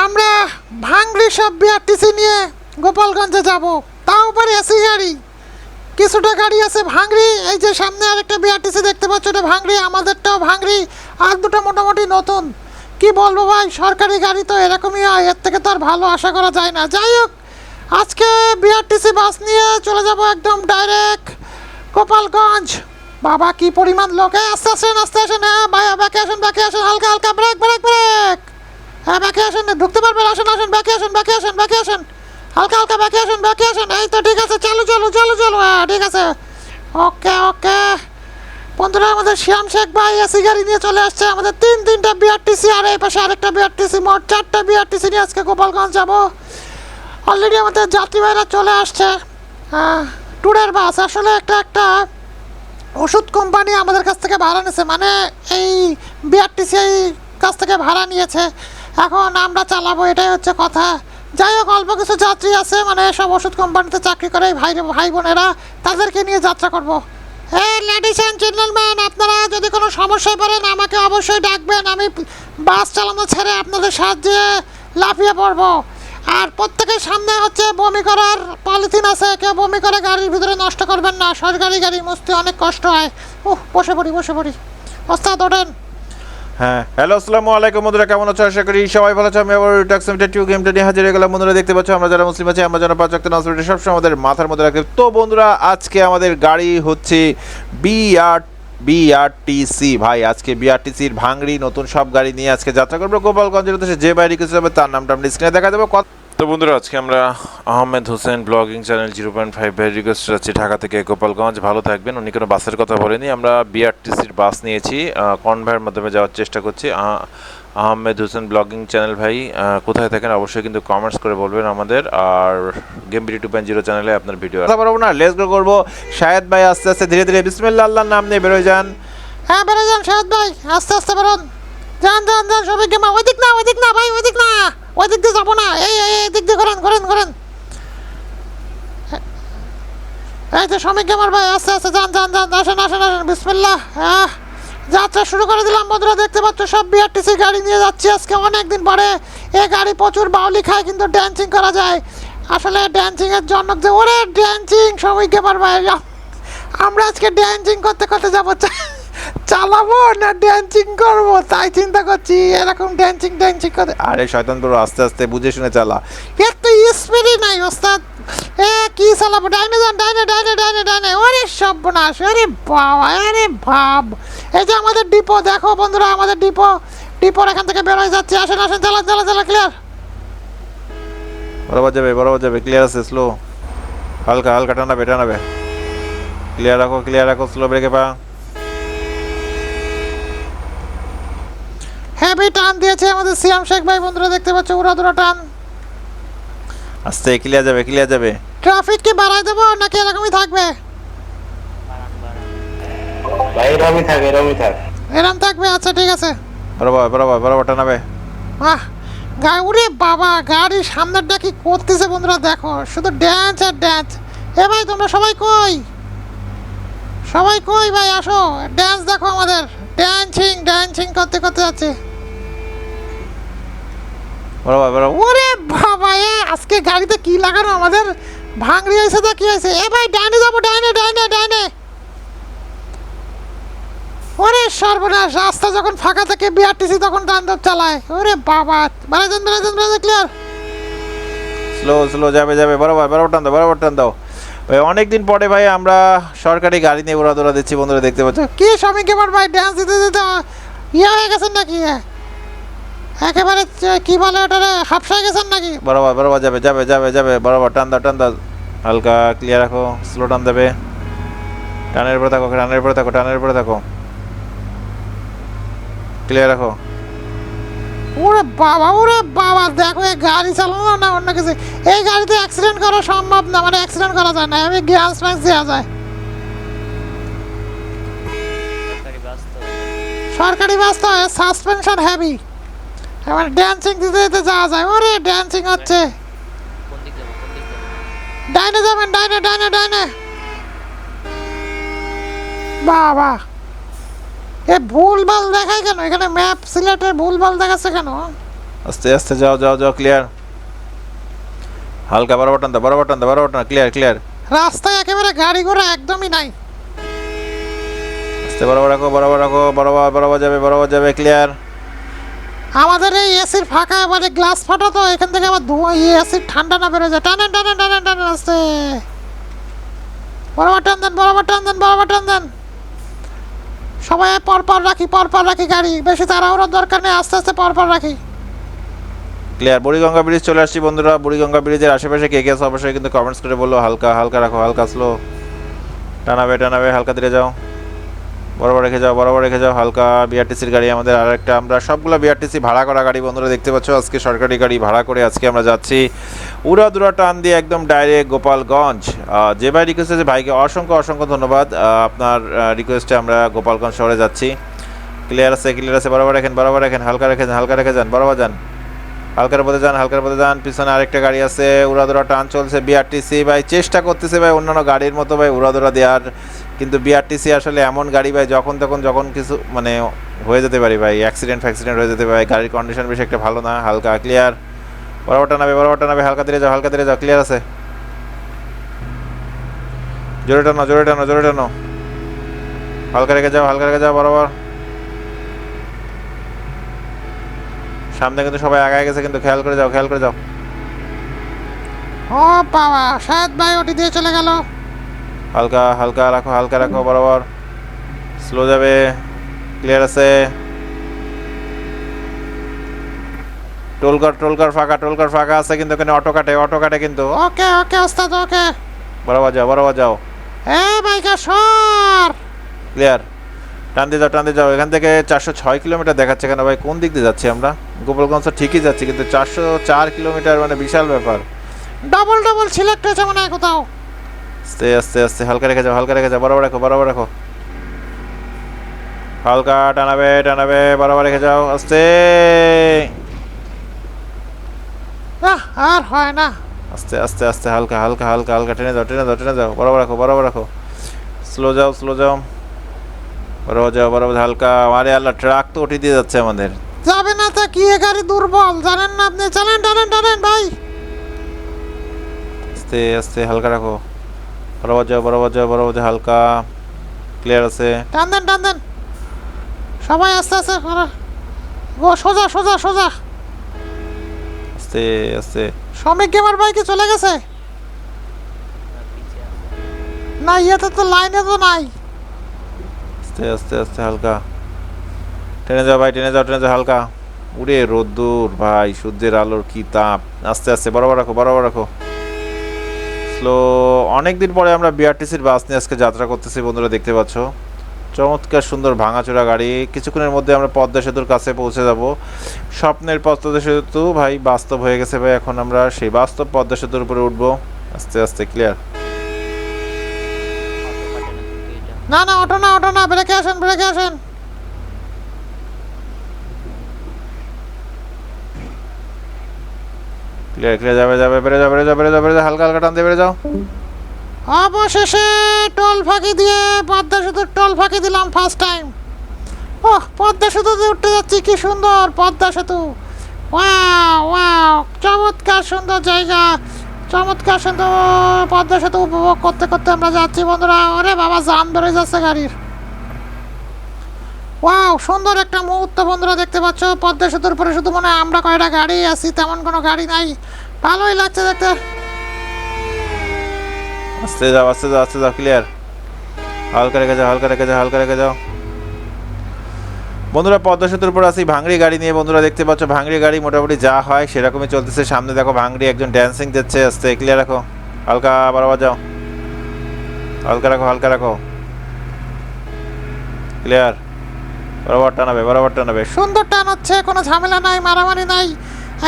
আমরা ভাঙড়ি সব বিআরটিসি নিয়ে গোপালগঞ্জে যাব। তাও পারে এসি গাড়ি। কিছুটা গাড়ি আছে ভাঙড়ি এই যে সামনে আরেকটা বিআরটিসি দেখতে পাচ্ছ, এটা ভাঙড়ি আমাদেরটাও ভাঙড়ি আর দুটো মোটামুটি নতুন। কি বলব ভাই, সরকারি গাড়ি তো এরকমই হয়, এর থেকে তো আর ভালো আশা করা যায় না। যাই হোক, আজকে বিআরটিসি বাস নিয়ে চলে যাব একদম ডাইরেক্ট গোপালগঞ্জ। বাবা, কি পরিমাণ লোকে। আস্তে আসেন আস্তে আসেন। হ্যাঁ ভাই ব্যাকে আসেন ব্যাকে আসেন হালকা হালকা ব্রেক ব্রেক ব্রেক হ্যাঁ ব্যাকে আসেন ঢুকতে পারবেন, আসেন আসেন ব্যাকে আসেন ব্যাকে আসেন ব্যাকে আসেন। হালকা হালকা ব্যাকে আসেন ব্যাকে আসেন। এই তো, ঠিক আছে, চালু চালু চালু চালু হ্যাঁ ঠিক আছে। ওকে ওকে। বন্ধুরা, আমাদের শ্যাম শেখ ভাই এসি গাড়ি নিয়ে চলে আসছে। আমাদের তিন, তিনটা বিআরটিসি আর এই পাশে আরেকটা বিআরটিসি মোট চারটা বিআরটিসি নিয়ে আজকে গোপালগঞ্জ যাব। অলরেডি আমাদের যাত্রীবাহীরা চলে আসছে। ট্যুরের বাস। আসলে একটা একটা ওষুধ কোম্পানি আমাদের কাছ থেকে ভাড়া নিয়েছে মানে এই বিআরটিসি কাছ থেকে ভাড়া নিয়েছে। এখন আমরা চালাবো, এটাই হচ্ছে কথা। যাই হোক, অল্প কিছু যাত্রী আছে মানে সব ওষুধ কোম্পানিতে চাকরি করে ভাই ভাই বোনেরা, তাদেরকে নিয়ে যাত্রা করব। হ্যাঁ লেডিস অ্যান্ড জেন্টলম্যান আপনারা যদি কোনো সমস্যায় পড়েন, আমাকে অবশ্যই ডাকবেন। আমি বাস চালানো ছেড়ে আপনাদের সাহায্যে লাফিয়ে পড়ব। আর প্রত্যেকের সামনে হচ্ছে বমি করার পলিথিন আছে, কেউ বমি করে গাড়ির ভিতরে নষ্ট করবেন না। সরকারি গাড়ি মুছতে অনেক কষ্ট হয়। উহ, বসে পড়ি বসে পড়ি। ওস্তাদ, ওঠেন। হ্যাঁ। হ্যালো, আসসালামু আলাইকুম বন্ধুরা, কেমন আছো? আশা করি সবাই ভালো আছো। আমি আবার ট্যাক্স মিটার টিউ গেমটা নিয়ে হাজির হয়ে গেলাম। বন্ধুরা, দেখতে পাচ্ছ, আমরা যারা মুসলিম আছি, আমরা যারা পাঁচ অক্ট নাসবিটা সবসময় আমাদের মাথার মধ্যে রাখি। তো বন্ধুরা, আজকে আমাদের গাড়ি হচ্ছে বিআর বিআরটিসি ভাই, আজকে বিআরটিসির ভাঙড়ি নতুন সব গাড়ি নিয়ে আজকে যাত্রা করব। গোপালগঞ্জের উদ্দেশ্যে যে বাইরে কিছু হবে তার নামটা আমরা স্ক্রিনে দেখা দেবো। কত তো বন্ধুরা আজকে আমরা Ahmed Hossain blogging channel zero point five ভাই রিকোয়েস্ট যাচ্ছি ঢাকা থেকে গোপালগঞ্জ। ভালো থাকবেন। উনি কোনো বাসের কথা বলেনি আমরা বিআরটিসির বাস নিয়েছি কনভয়ের মাধ্যমে যাওয়ার চেষ্টা করছি। আহ, আহমেদ হোসেন ব্লগিং চ্যানেল ভাই কোথায় থাকেন অবশ্যই কিন্তু কমেন্টস করে বলবেন আমাদের। আর game BD two point zero চ্যানেলে আপনার ভিডিও কথা বলব না লেস গো করব। শাহেদ ভাই আস্তে আস্তে ধীরে ধীরে বিসমিল্লা আল্লাহর নাম নিয়ে বেরোয় যান। হ্যাঁ বেরোয় যান শাহাদ ভাই আস্তে আস্তে বেরোন। যান যান যান সবাই গেমা ওই দিক না ওই দিক না ভাই ওই দিক না। ওই দিক দিয়ে যাব না। এই এই দিক দিয়ে করেন করেন করেন এই তো শ্রমিক গেমার ভাই আস্তে আস্তে যান যান যান, আসেন আসেন আসেন। বিসমিল্লাহ। হ্যাঁ যাত্রা শুরু করে দিলাম বন্ধুরা, দেখতে পাচ্ছ সব বিআরটিসি গাড়ি নিয়ে যাচ্ছি। আজকে অনেক দিন পরে এ গাড়ি প্রচুর বাউলি খায়, কিন্তু ড্যান্সিং করা যায়। আসলে ড্যান্সিং এর জনক যে, ওরে ড্যান্সিং শ্রমিক গেমার ভাই। আমরা আজকে ড্যান্সিং করতে করতে যাব। চালাবো না ড্যান্সিং করব? তাই চিন্তা করছি, এরকম ড্যান্সিং ড্যান্সিং করে। আরে, শয়তান বড় আস্তে আস্তে, বুঝে শুনে চালা। এর তো স্পিডই নাই, ওস্তাদ। এ, কি চালাবো? ডাইনে যান, ডাইনে ডাইনে ডাইনে ডাইনে। ওরে সর্বনাশ আরে বাবা, আরে ভাব। এই যে আমাদের ডিপো, দেখো বন্ধুরা, আমাদের ডিপো। ডিপোর এখান থেকে বেরোয় যাচ্ছে। আসেন আসেন চালা চালা চালা ক্লিয়ার বরাবর যাবে বরাবর যাবে। ক্লিয়ার আছে স্লো হালকা হালকা টানাবে টানাবে ক্লিয়ার রাখো ক্লিয়ার রাখো স্লো ব্রেকে পা। হেভি টান দিয়েছে আমাদের সিয়াম শেখ ভাই বন্ধুরা দেখতে পাচ্ছ উড়া দুরা টান। আস্তে ক্লিয়ার যাবে ক্লিয়ার যাবে। ট্রাফিক কি বাড়াই দেবো নাকি এরকমই থাকবে? ভাই এরমই থাক এরমই থাক। এরম থাকবে? আচ্ছা ঠিক আছে। বরাবর বরাবর বরাবর টানাবে। বাহ! গা উরে বাবা গাড়ির সামনেরটা কি করতেছে বন্ধুরা দেখো। শুধু ড্যান্স আর ড্যান্স এ ভাই তোমরা সবাই কই? সবাই কই ভাই? আসো ড্যান্স দেখো আমাদের। ড্যান্সিং ড্যান্সিং করতে করতে যাচ্ছে। বরাবর বরাবর ওরে বাবা এ আজকে গাড়িতে কি লাগানো? আমাদের ভাঙড়ি হয়েছে তো কি হয়েছে? এ ভাই ডাইনে যাব ডাইনে ডাইনে ডাইনে। ওরে সর্বনাশ রাস্তা যখন ফাঁকা থাকে বিআরটিসি তখন তাণ্ডব চালায়। ওরে বাবা বেড়ে বেড়ে যান বেড়ে ক্লিয়ার স্লো স্লো যাবে যাবে বরাবর বরাবর টান দাও বরাবর টান দাও। ভাই অনেক দিন পরে ভাই আমরা সরকারি গাড়ি নিয়ে ওরা দৌড়া দিচ্ছি বন্ধুরা দেখতে পাচ্ছ। কি স্বামী কেমন ভাই ডান্স দিতে দিতে ইয়ে হয়ে গেছেন নাকি? একেবারে কি বলে ওটারে? হাফসায় গেছেন নাকি? বরাবর বরাবর যাবে যাবে যাবে যাবে। বরাবর টান দাও টান দাও। হালকা ক্লিয়ার রাখো স্লো টান দেবে। টানের উপরে থাকো টানের উপরে থাকো টানের উপরে থাকো। ক্লিয়ার রাখো। ওরে বাবা ওরে বাবা দেখো এই গাড়ি চালানো না অন্য কিছু। এই গাড়িতে অ্যাক্সিডেন্ট করা সম্ভব না মানে অ্যাক্সিডেন্ট করা যায় না আমি গ্যাস ম্যাক্স দেওয়া যায়। সরকারি বাস তো। সাসপেনশন হেভি এবার ড্যান্সিং দিতে দিতে যাওয়া যায়। ওরে ড্যান্সিং হচ্ছে। ডাইনে যাবেন ডাইনে ডাইনে ডাইনে। বাবা। এ ভুল ভালো দেখায় কেন? এখানে ম্যাপ সিলেটে ভুল ভালো দেখাচ্ছে কেন? আস্তে আস্তে যাও যাও যাও ক্লিয়ার হালকা বরাবর টান দাও বরাবর টান দাও বরাবর টান ক্লিয়ার ক্লিয়ার রাস্তায় একেবারে গাড়ি ঘোড়া একদমই নাই। আস্তে বরাবর রাখো বরাবর রাখো বরাবর বরাবর যাবে বরাবর যাবে ক্লিয়ার আমাদের এই এসির ফাঁকা মানে গ্লাস ফাটা তো, এখান থেকে আবার ধোঁয়া, এই এসির ঠান্ডা না বেরো যায়। টানেন টানেন টানেন টানেন আসতে। বরাবর টান দেন, বরাবর টান দেন, বরাবর টান দেন। সবাই পর পর রাখি, পর পর রাখি গাড়ি। বেশি তাড়াহুড়োর দরকার নেই, আস্তে আস্তে পর পর রাখি। ক্লিয়ার বুড়িগঙ্গা ব্রিজ চলে আসছি বন্ধুরা। বুড়িগঙ্গা ব্রিজের আশেপাশে কে কে আছে? অবশ্যই কিন্তু কমেন্টস করে বলল হালকা হালকা রাখো হালকা স্লো টানাবে টানাবে, হালকা ধীরে যাও। বরাবর রেখে যাও বরাবর রেখে যাও, হালকা বিআরটিসির গাড়ি আমাদের আর একটা আমরা সবগুলো বিআরটিসি ভাড়া করা গাড়ি বন্ধুরা দেখতে পাচ্ছ, আজকে সরকারি গাড়ি ভাড়া করে আজকে আমরা যাচ্ছি উড়াদুরা টান দিয়ে একদম ডাইরেক্ট গোপালগঞ্জ। যে ভাই রিকোয়েস্ট আছে, ভাইকে অসংখ্য অসংখ্য ধন্যবাদ। আপনার রিকোয়েস্টে আমরা গোপালগঞ্জ শহরে যাচ্ছি। ক্লিয়ার আছে ক্লিয়ার আছে, বরাবর রাখেন বরাবর রাখেন, হালকা রেখে যান হালকা রেখে যান, বরাবর যান। হালকার পথে যান, হালকার পথে যান, পিছনে আরেকটা গাড়ি আছে, উড়াদুরা টান চলছে বিআরটিসি ভাই, চেষ্টা করতেছে ভাই অন্যান্য গাড়ির মতো ভাই উড়াদুরা দেওয়ার কিন্তু বিআরটিসি আসলে এমন গাড়ি ভাই, যখন তখন যখন কিছু মানে হয়ে যেতে পারে ভাই অ্যাক্সিডেন্ট ফ্যাক্সিডেন্ট হয়ে যেতে পারে, গাড়ির কন্ডিশন বেশি একটা ভালো না, হালকা ক্লিয়ার বরাবরটা নাবে বরাবরটা নাবে হালকা ধীরে যাও, হালকা ধীরে যাও ক্লিয়ার আছে। জোরে টানো জোরে টানো জোরে টানো। হালকা রেখে যাও, হালকা রেখে যাও, বরাবর। সামনে কিন্তু সবাই আগায় গেছে, কিন্তু খেয়াল করে যাও, খেয়াল করে যাও। ও বাবা শায়দ ভাই ওটি দিয়ে চলে গেল। হালকা হালকা রাখো হালকা রাখো, বরাবর। স্লো যাবে ক্লিয়ার আছে। টোলকার টোলকার ফাঁকা টোলকার ফাঁকা আছে কিন্তু এখানে অটো কাটে অটো কাটে কিন্তু। ওকে ওকে, ওস্তাদ, ওকে। বরাবর যাও বরাবর যাও। এ বাইকা সর! ক্লিয়ার টান দিয়ে যাও, টান দিয়ে যাও। এখান থেকে চারশো ছয় কিলোমিটার দেখাচ্ছে কেন ভাই? কোন দিক দিয়ে যাচ্ছি আমরা? গোপালগঞ্জ ঠিকই যাচ্ছি, কিন্তু চারশো চার কিলোমিটার মানে বিশাল ব্যাপার। ডবল ডবল সিলেক্ট হয়েছে মনে হয় কোথাও। আস্তে আস্তে আস্তে হালকা রেখে যাও হালকা রেখে যাও বরাবর রাখো বরাবর রাখো। হালকা টানাবে টানাবে বরাবর রেখে যাও আস্তে। আর হয় না। আস্তে আস্তে আস্তে হালকা হালকা হালকা হালকা টেনে যাও টেনে যাও টেনে যাও বরাবর রাখো বরাবর রাখো। স্লো যাও স্লো যাও। বরাবর যাও বরাবর হালকা। আরে আল্লাহ ট্রাক তো উঠিয়ে দিয়ে যাচ্ছে আমাদের। যাবে না তা কি গাড়ি দুর্বল? জানেন না আপনি? চালেন টানেন টানেন ভাই। আস্তে আস্তে হালকা রাখো। বরাবর যাও বরাবর যাও বরাবর যাও হালকা। ক্লিয়ার আছে? টান দেন টান দেন। সবাই আস্তে আস্তে। ও সোজা সোজা সোজা। আস্তে আস্তে। শ্রমিক গেমার ভাই কি চলে গেছে? না ইয়েতে তো লাইনে তো নাই। আস্তে আস্তে আস্তে হালকা। টেনে যাও ভাই টেনে যাও টেনে যাও হালকা। উড়ে রোদ্দুর ভাই সূর্যের আলোর কি তাপ। আস্তে আস্তে বরাবর রাখো বরাবর রাখো। স্লো অনেক দিন পরে আমরা বিআরটিসির বাস নিয়ে আজকে যাত্রা করতেছি বন্ধুরা দেখতে পাচ্ছ। চমৎকার সুন্দর ভাঙাচোরা গাড়ি। কিছুক্ষণের মধ্যে আমরা পদ্মা সেতুর কাছে পৌঁছে যাব। স্বপ্নের পদ্মা সেতু ভাই বাস্তব হয়ে গেছে ভাই এখন আমরা সেই বাস্তব পদ্মা সেতুর উপরে উঠবো। আস্তে আস্তে ক্লিয়ার না না অটো না অটো না ব্রেকে আসেন ব্রেকে আসেন। যাবে যাবে যাও অবশেষে টোল ফাঁকি দিয়ে পদ্মা সেতুর টোল ফাঁকি দিলাম ফার্স্ট টাইম পদ্মা সেতুতে উঠতে যাচ্ছি, কি সুন্দর পদ্মা সেতু। চমৎকার সুন্দর জায়গা। চমৎকার পদ্মা সেতু উপভোগ করতে করতে আমরা যাচ্ছি, বন্ধুরা। ওরে বাবা, জাম ধরে যাচ্ছে গাড়ির। ওয়াও সুন্দর একটা মুহূর্ত বন্ধুরা দেখতে পাচ্ছ। পদ্মা সেতুর উপরে শুধু মনে হয় আমরা কয়টা গাড়ি আছি, তেমন কোনো গাড়ি নাই। ভালোই লাগছে দেখতে। আস্তে যাও আস্তে যাও আস্তে যাও ক্লিয়ার হালকা রেখে যাও হালকা রেখে যাও হালকা রেখে যাও বন্ধুরা, পদ্মা সেতুর উপর আছি, ভাঙড়ি গাড়ি নিয়ে বন্ধুরা দেখতে পাচ্ছ, ভাঙড়ি গাড়ি মোটামুটি যা হয় সেরকমই চলতেছে। সামনে দেখো ভাঙড়ি একজন ড্যান্সিং দিচ্ছে, আস্তে ক্লিয়ার রাখো। হালকা বরাবর যাও হালকা রাখো হালকা রাখো। ক্লিয়ার বরাবর টানাবে বরাবর টানাবে। সুন্দর টান হচ্ছে কোনো ঝামেলা নাই মারামারি নাই।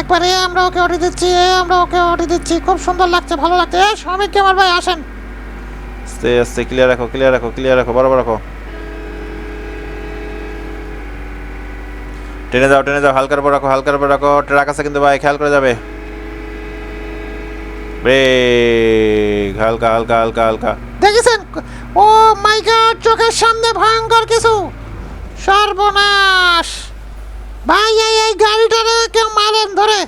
একবার আমরা ওকে ওটি দিচ্ছি এ আমরা ওকে ওটি দিচ্ছি। খুব সুন্দর লাগছে ভালো লাগছে। এ শ্রমিক কেমার ভাই আসেন। আস্তে আস্তে ক্লিয়ার রাখো ক্লিয়ার রাখো ক্লিয়ার রাখো বরাবর রাখো। টেনে যাও টেনে যাও হালকার উপর রাখো হালকার উপর রাখো। ট্রাক আছে কিন্তু ভাই খেয়াল করে যাবে। ব্রেক হালকা হালকা হালকা হালকা। দেখেছেন? ও মাই গড চোখের সামনে ভয়ঙ্কর কিছু। সর্বনাশ! ভাই, এই এই গাড়িটারে কেউ মারেন ধরে।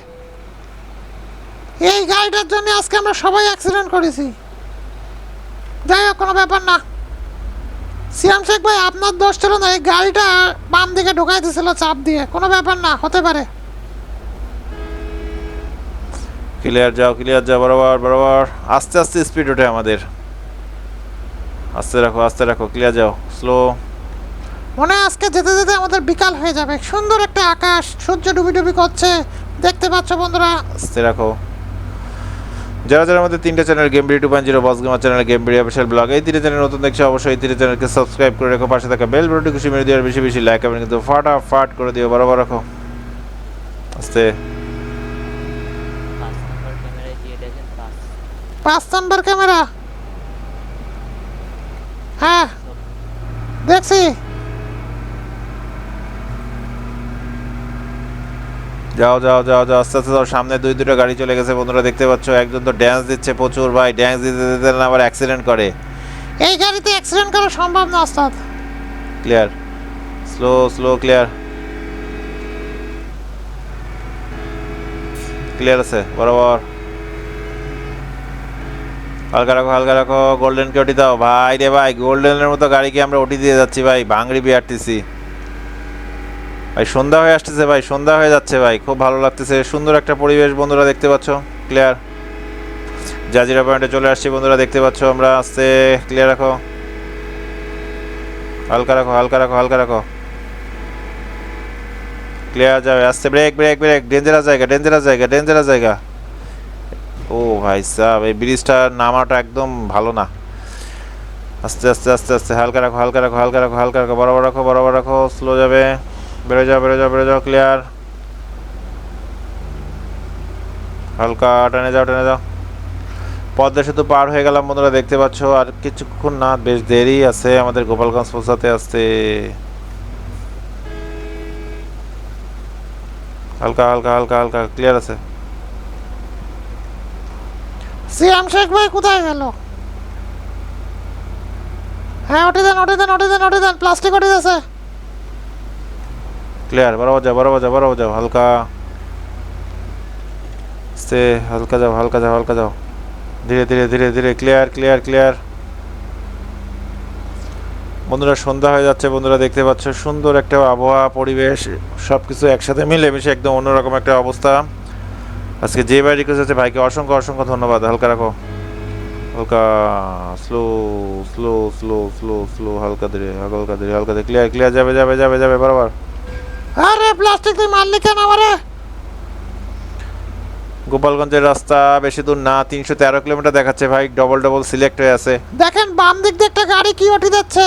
এই গাড়িটার জন্য আজকে আমরা সবাই অ্যাক্সিডেন্ট করেছি। যাই হোক, কোনো ব্যাপার না। সিয়াম শেখ ভাই, আপনার দোষ ছিল না, এই গাড়িটা বাম দিকে ঢোকাই দিয়েছিল, চাপ দিয়ে। কোনো ব্যাপার না, হতে পারে। ক্লিয়ার যাও ক্লিয়ার যাও, বরাবর বরাবর। আস্তে আস্তে স্পিড ওঠে আমাদের। আস্তে রাখো আস্তে রাখো ক্লিয়ার যাও স্লো মনে হয় আজকে যেতে যেতে আমাদের বিকাল হয়ে যাবে। সুন্দর একটা আকাশ সূর্য ডুবি ডুবি করছে। দেখতে পাচ্ছ বন্ধুরা। আস্তে রাখো। যারা যারা আমাদের তিনটে channel game BD two point zero boss gamer channel game BD official blog এই তিনটে চ্যানেল নতুন দেখছ অবশ্যই এই তিনটে চ্যানেলকে সাবস্ক্রাইব করে রেখো। পাশে থাকা বেল বাটনটি খুশি মেরে দিও আর বেশি বেশি লাইক এবং কিন্তু ফাটাফাট করে দিও। বরাবর রাখো। আস্তে। পাঁচ নাম্বার ক্যামেরা হ্যাঁ। দেখছি। যাও যাও যাও যাও আস্তে আস্তে যাও। সামনে দুই দুটো গাড়ি চলে গেছে বন্ধুরা দেখতে পাচ্ছ। একজন তো ড্যান্স দিচ্ছে প্রচুর ভাই। ড্যান্স দিতে দিতে না আবার অ্যাক্সিডেন্ট করে। এই গাড়িতে অ্যাক্সিডেন্ট করা সম্ভব না ওস্তাদ। Clear slow slow clear clear আছে বরাবর। হালকা রাখো হালকা রাখো। গোল্ডেনকে ওটি দাও। ভাই রে ভাই গোল্ডেনের মতো গাড়িকে আমরা ওটি দিয়ে যাচ্ছি ভাই। ভাঙড়ি বিআরটিসি ভাই, সন্ধ্যা হয়ে আসতেছে ভাই, সন্ধ্যা হয়ে যাচ্ছে ভাই, খুব ভালো লাগতেছে। সুন্দর একটা পরিবেশ বন্ধুরা দেখতে পাচ্ছ ক্লিয়ার জাজিরা পয়েন্টে চলে আসছি বন্ধুরা, দেখতে পাচ্ছ আমরা আস্তে ক্লিয়ার রাখো। হালকা রাখো হালকা রাখো হালকা রাখো। ক্লিয়ার যাবে, আস্তে ব্রেক ব্রেক ব্রেক ডেঞ্জারাস জায়গা ডেঞ্জারাস জায়গা ডেঞ্জারাস জায়গা। ও ভাই সাহ এই ব্রিজটা নামাটা একদম ভালো না। আস্তে আস্তে আস্তে আস্তে, হালকা রাখো হালকা রাখো হালকা রাখো হালকা রাখো, বরাবর রাখো বরাবর রাখো স্লো যাবে। বেরো যাও বেরো যাও বেরো যাও ক্লিয়ার হালকা টেনে যাও টেনে যাও। পদ্মা সেতু পার হয়ে গেলাম বন্ধুরা, দেখতে পাচ্ছ। আর কিছুক্ষণ না, বেশ দেরি আছে আমাদের গোপালগঞ্জ পৌঁছাতে আসতে। হালকা হালকা হালকা হালকা ক্লিয়ার আছে। সিয়াম শেখ ভাই কোথায় গেল? হ্যাঁ ওঠে দেন ওঠে দেন ওঠে দেন ওঠে দেন প্লাস্টিক ওঠে আছে ক্লিয়ার বরাবর যাও বরাবর যাও বরাবর যাও হালকা। আস্তে হালকা যাও হালকা যাও হালকা যাও। ধীরে ধীরে ধীরে ধীরে ক্লিয়ার ক্লিয়ার ক্লিয়ার বন্ধুরা, সন্ধ্যা হয়ে যাচ্ছে, বন্ধুরা, দেখতে পাচ্ছ, সুন্দর একটা আবহাওয়া, পরিবেশ সব কিছু একসাথে মিলেমিশে একদম অন্যরকম একটা অবস্থা। আজকে যে ভাই রিকোয়েস্ট আছে, ভাইকে অসংখ্য অসংখ্য ধন্যবাদ। হালকা রাখো। হালকা slow slow slow slow slow হালকা ধীরে হালকা ধীরে হালকা ধীরে। ক্লিয়ার ক্লিয়ার যাবে যাবে যাবে যাবে, বরাবর। আরে প্লাস্টিক দিয়ে মারলি কেন আমারে? গোপালগঞ্জের রাস্তা বেশি দূর না তিনশো তেরো কিলোমিটার দেখাচ্ছে ভাই ডবল ডবল সিলেক্ট হয়ে আছে। দেখেন বাম দিক দিয়ে একটা গাড়ি কি ওঠে যাচ্ছে।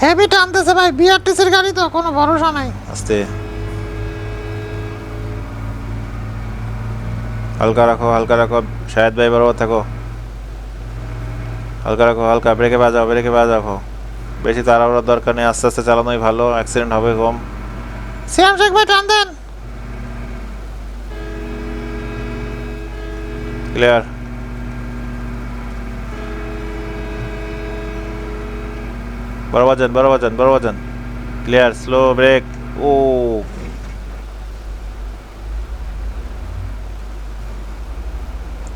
হেভি টানতেছে ভাই বিআরটিসির গাড়ি তো কোনো ভরসা নাই। আস্তে। হালকা রাখো হালকা রাখো। শায়দ ভাই বরাবর থাকো। হালকা রাখো হালকা ব্রেকে বাজাও ব্রেকে বাজাও। বেশি তাড়াহুড়োর দরকার নেই আস্তে আস্তে চালানোই ভালো অ্যাক্সিডেন্ট হবে কম। সিয়াম শেখ ভাই টান দেন। ক্লিয়ার বরাবর যান বরাবর যান বরাবর যান ক্লিয়ার স্লো ব্রেক ও।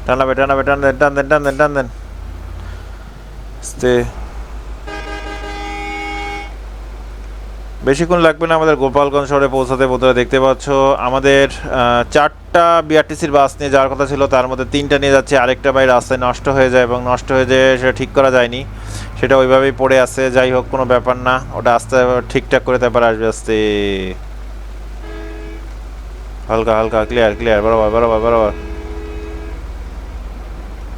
টানাবে টানাবে টান দেন টান দেন টান দেন টান দেন। আস্তে বেশিক্ষণ লাগবে না আমাদের গোপালগঞ্জ শহরে পৌঁছাতে। বন্ধুরা দেখতে পাচ্ছ আমাদের চারটা বিআরটিসির বাস নিয়ে যাওয়ার কথা ছিল তার মধ্যে তিনটা নিয়ে যাচ্ছে। আরেকটা বাই রাস্তায় নষ্ট হয়ে যায় এবং নষ্ট হয়ে যায় সেটা ঠিক করা যায়নি। সেটা ওইভাবেই পড়ে আছে যাই হোক কোনো ব্যাপার না। ওটা আস্তে ঠিকঠাক করে তারপর আসবে আস্তে। হালকা হালকা ক্লিয়ার ক্লিয়ার বরাবর বরাবর বরাবর।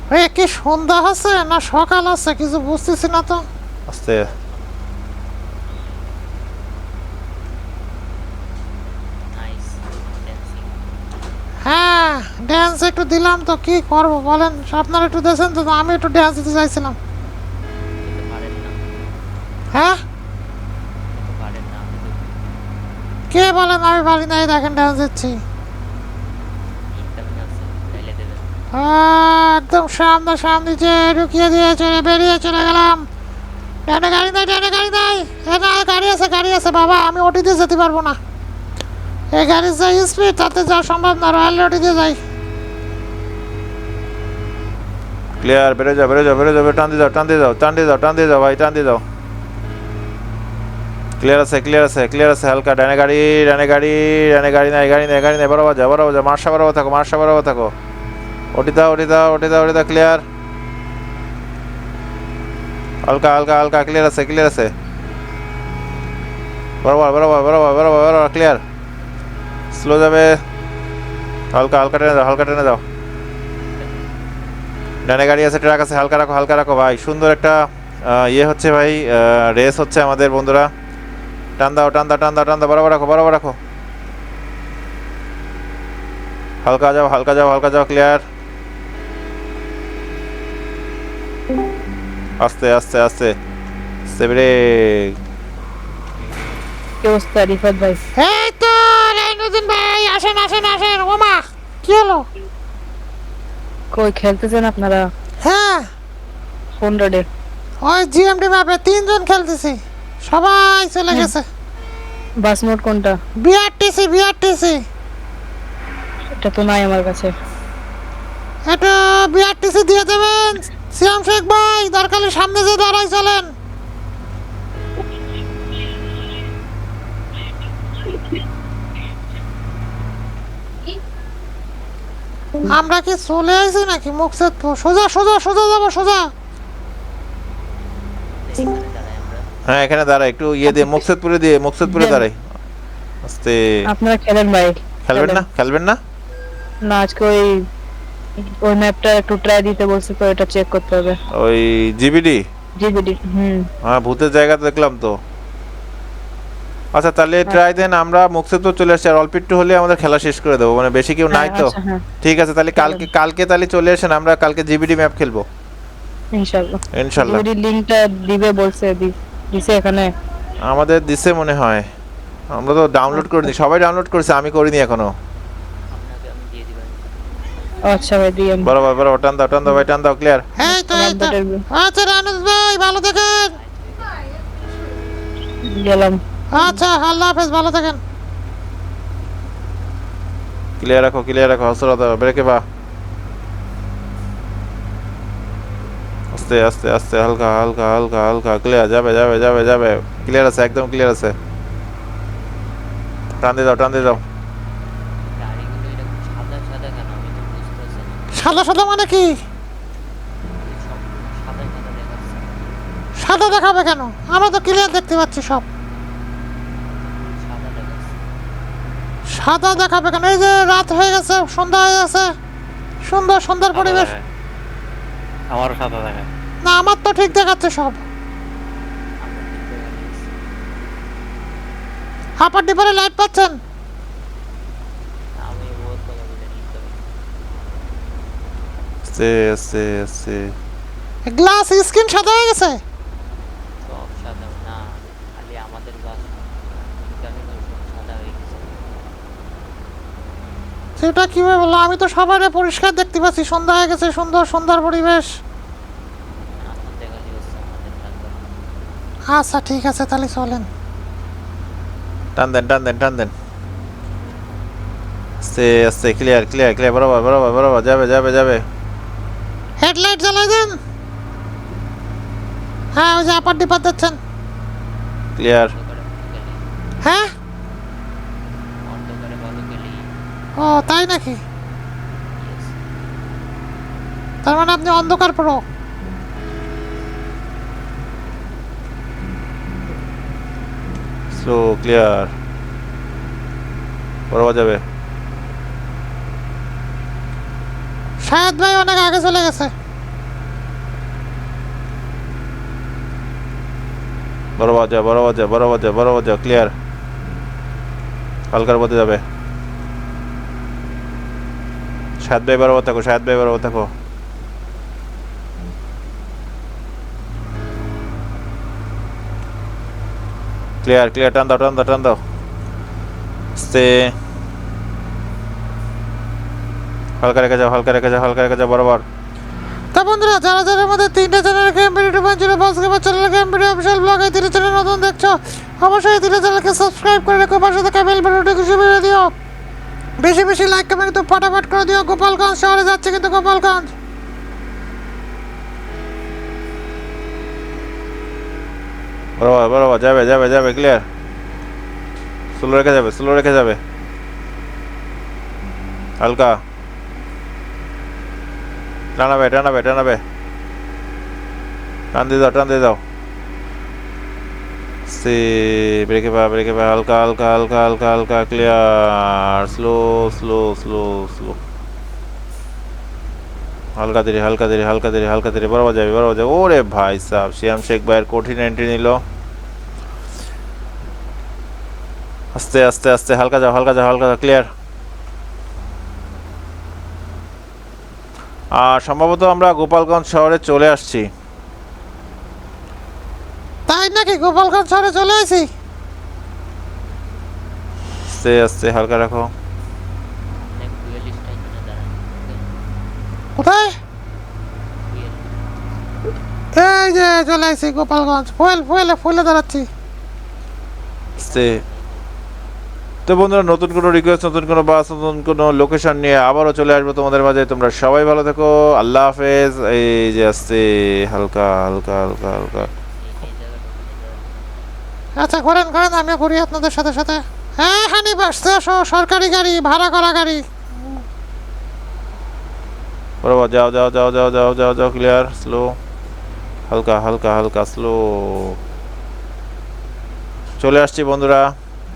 ভাই কি সন্ধ্যা আছে না সকাল আছে কিছু বুঝতেছি না তো। আস্তে নাইস ড্যান্সিং হ্যাঁ ড্যান্স একটু দিলাম তো কি করব বলেন? আপনারা একটু দেখেন তো আমি একটু ড্যান্স দিতে চাইছিলাম। না হ্যাঁ? না কে বলেন? আমি পারি নাই দেখেন ড্যান্স দিচ্ছি। আহ, একদম সামনে সামনে যে ঢুকিয়ে দিয়ে বেরিয়ে চলে গেলাম। ডানে গাড়ি নাই ডানে গাড়ি নাই। না গাড়ি আছে গাড়ি আছে বাবা আমি ওটিতে যেতে পারব না। এই গাড়ির যা স্পিড তাতে যাওয়া সম্ভব না রয়্যাল রোডে দিয়ে যাই। ক্লিয়ার বেরো যাও বেরো যাও বেরো যাও, টান দিয়ে যাও, টান দিয়ে যাও, টান দিয়ে যাও, টান দিয়ে যাও, ভাই, টান দিয়ে যাও। ক্লিয়ার আছে ক্লিয়ার আছে ক্লিয়ার আছে, হালকা, ডানে গাড়ি ডানে গাড়ি ডানে গাড়ি নাই গাড়ি নাই গাড়ি নাই, বরাবর যাও বরাবর যাও, মার্শা বরাবর থাকো, মার্শা বরাবর থাকো। ওটি দাও ওটি দাও ওটি দাও ওটি দাও ক্লিয়ার হালকা হালকা হালকা ক্লিয়ার আছে ক্লিয়ার আছে। বরাবর বরাবর বরাবর বরাবর বরাবর ক্লিয়ার স্লো যাবে। হালকা হালকা টেনে দাও, হালকা টেনে দাও। ডানে গাড়ি আছে ট্রাক আছে হালকা রাখো হালকা রাখো ভাই। সুন্দর একটা ইয়ে হচ্ছে ভাই রেস হচ্ছে আমাদের বন্ধুরা। টান দাও টান দাও টান দাও টান দাও বরাবর রাখো বরাবর রাখো। হালকা যাও হালকা যাও হালকা যাও ক্লিয়ার আস্তে আস্তে আস্তে। ব্রেক কি অবস্থা রিফাত ভাই? এই তো রাইনুদ্দিন ভাই আসেন আসেন আসেন। ওমা কি হলো? কই খেলতেছেন আপনারা? হ্যাঁ। কোন রোডে ওই জিএমডি ম্যাপে তিনজন খেলতেছি। সবাই চলে গেছে। বাস মোড কোনটা? BRTC BRTC. এটা তো নাই আমার কাছে। এটা বিআরটিসি দিয়ে দেবেন। সিয়াম শেখ ভাই দরকার হলে সামনে যে দাঁড়াই চলেন। আমরা কি চলে আইছি নাকি? মুখসেদপুর সোজা সোজা সোজা যাব সোজা। হ্যাঁ এখানে দাঁড়াই একটু ইয়ে দিয়ে মুকসেদপুরে দিয়ে মুকসেদপুরে দাঁড়াই। আস্তে। আপনারা খেলেন ভাই। খেলবেন না? খেলবেন না? না আজকে ওই ওই ম্যাপটা একটু ট্রাই দিতে বলছে তো এটা চেক করতে হবে। ওই জিবিডি? জিবিডি হুম। হ্যাঁ ভূতের জায়গা দেখলাম তো। আচ্ছা তাহলে ট্রাই দেন আমরা মুকসেদপুর চলে আসছি আর অল্প একটু হলে আমাদের খেলা শেষ করে দেবো। মানে বেশি কেউ নাই হ্যাঁ, তো? আচ্ছা, হ্যাঁ। ঠিক আছে তাহলে কালকে কালকে তাহলে চলে আসেন আমরা কালকে জিবিডি ম্যাপ খেলব। ইনশাআল্লাহ। ইনশাল্লাহ জিবিডি লিংকটা দিবে বলছে দি- দিছে এখানে। আমাদের দিছে মনে হয়। আমরা তো ডাউনলোড করে করিনি সবাই ডাউনলোড করেছে আমি করিনি এখনও। আপনাকে আমি দিয়ে দিবেন আচ্ছা ভাই দিয়ে বরাবর বরাবর টান দাও টান দাও ভাই টান দাও ক্লিয়ার তো তো। আচ্ছা রানুজ ভাই ভালো থাকেন। গেলাম। আচ্ছা আল্লাহ হাফেজ ভালো থাকেন। ক্লিয়ার রাখো ক্লিয়ার রাখো হসরা দাও ব্রেকে বা। আস্তে আস্তে আস্তে হালকা হালকা হালকা হালকা ক্লিয়ার যাবে যাবে যাবে যাবে। ক্লিয়ার আছে একদম ক্লিয়ার আছে। টান দিয়ে দাও। টান দিয়ে দাও সাদা সাদা মানে কি? সাদা দেখাবে কেন? আমরা তো ক্লিয়ার দেখতে পাচ্ছি সব সাদা দেখাচ্ছে সাদা দেখাবে কেন? এই যে রাত হয়ে গেছে সন্ধ্যা হয়ে গেছে। সুন্দর সুন্দর পরিবেশ। আমারও সাদা দেখা না আমার তো ঠিক দেখাচ্ছে সব। আমরা হাপার ডিপারে লাইট পাচ্ছেন? আস্তে আস্তে আস্তে গ্লাস স্ক্রিন সাদা হয়ে গেছে? সব সাদা না খালি আমাদের সব সাদা হয়ে গেছে সেটা কীভাবে বলল? আমি তো সবাই পরিষ্কার দেখতে পাচ্ছি। সন্ধ্যা হয়ে গেছে সুন্দর সুন্দর পরিবেশ। আচ্ছা ঠিক আছে তাহলে চলেন। টান দেন টান দেন টান দেন। আস্তে আস্তে ক্লিয়ার ক্লিয়ার ক্লিয়ার বরাবর বরাবর বরাবর যাবে যাবে যাবে। হেডলাইট জ্বালাই দেন। হ্যাঁ ওই যে আপার ডিপার দিচ্ছেন। ক্লিয়ার অন্ধকারে ভালো গেলি হ্যাঁ অন্ধকারে ভালো গেলি ও তাই নাকি? তার মানে আপনি অন্ধকার প্রো। স্লো ক্লিয়ার বরাবর যাবে। শায়দ ভাই অনেক আগে চলে গেছে। বরাবর যা বরাবর যা বরাবর যা বরাবর যা ক্লিয়ার হালকার পথে যাবে। সাত ভাই বরাবর থাকো, সাত ভাই বরাবর থাকো। ক্লিয়ার ক্লিয়ার টান দাও টান দাও টান দাও। আস্তে হালকা রেখে যাও, হালকা রেখে যাও, হালকা রেখে যাও, বরাবর। তা বন্ধুরা, যারা যারা আমাদের তিনটে চ্যানেল গেম ভিডিও টু ছিল boss gamer channel game video official blog এই তিনটে চ্যানেল নতুন দেখছ, অবশ্যই তিনটে চ্যানেলকে সাবস্ক্রাইব করে রেখো, পাশে থাকা বেল বাটনটি খুশি বেড়ে দিও। বেশি বেশি লাইক কমেন্ট কিন্তু ফটাফট করে দিও। গোপালগঞ্জ শহরে যাচ্ছে কিন্তু গোপালগঞ্জ। বরাবর বরাবর, যাবে যাবে যাবে ক্লিয়ার স্লো রেখে যাবে স্লো রেখে যাবে। হালকা। টানাবে টানাবে টানাবে। টান দিয়ে দাও, টান দিয়ে দাও। সে ব্রেকে পা ব্রেকে পা হালকা হালকা হালকা হালকা হালকা clear slow slow slow slow হালকা ধীরে হালকা ধীরে হালকা ধীরে হালকা ধীরে, বরাবর যাবে বরাবর যাবে। ওরে ভাই সাহ শ্যাম শেখ ভাইয়ের কঠিন এন্ট্রি নিল। আস্তে আস্তে আস্তে, হালকা যাও হালকা যাও হালকা যাও ক্লিয়ার আর সম্ভবত আমরা গোপালগঞ্জ শহরে চলে আসছি। নাকি গোপালগঞ্জ শহরে চলে আসি আস্তে আস্তে হালকা রাখো। কোথায়? এই যে চলে আসি গোপালগঞ্জ। ফুয়েল ফুয়েলে ফুয়েলে দাঁড়াচ্ছি। আস্তে তো বন্ধুরা নতুন কোনো রিকোয়েস্ট নতুন কোনো বাস নতুন কোনো লোকেশন নিয়ে আবারও চলে আসব তোমাদের মাঝে। তোমরা সবাই ভালো থেকো। আল্লাহ হাফেজ। এই যে আস্তে হালকা হালকা হালকা হালকা। আচ্ছা ঘোরেন ঘোরেন আমিও ঘুরি আপনাদের সাথে সাথে। হ্যাঁ হানি বাসতে আসো সরকারি গাড়ি ভাড়া করা গাড়ি। বরাবর যাও যাও যাও যাও যাও যাও যাও ক্লিয়ার স্লো হালকা হালকা হালকা স্লো চলে আসছি বন্ধুরা।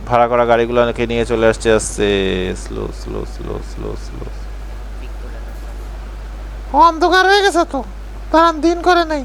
ভাড়া করা গাড়িগুলো গাড়িগুলোকে নিয়ে চলে আসছে আসছে। Slow slow slow slow slow অন্ধকার হয়ে গেছে তো। দাঁড়ান দিন করে নেই।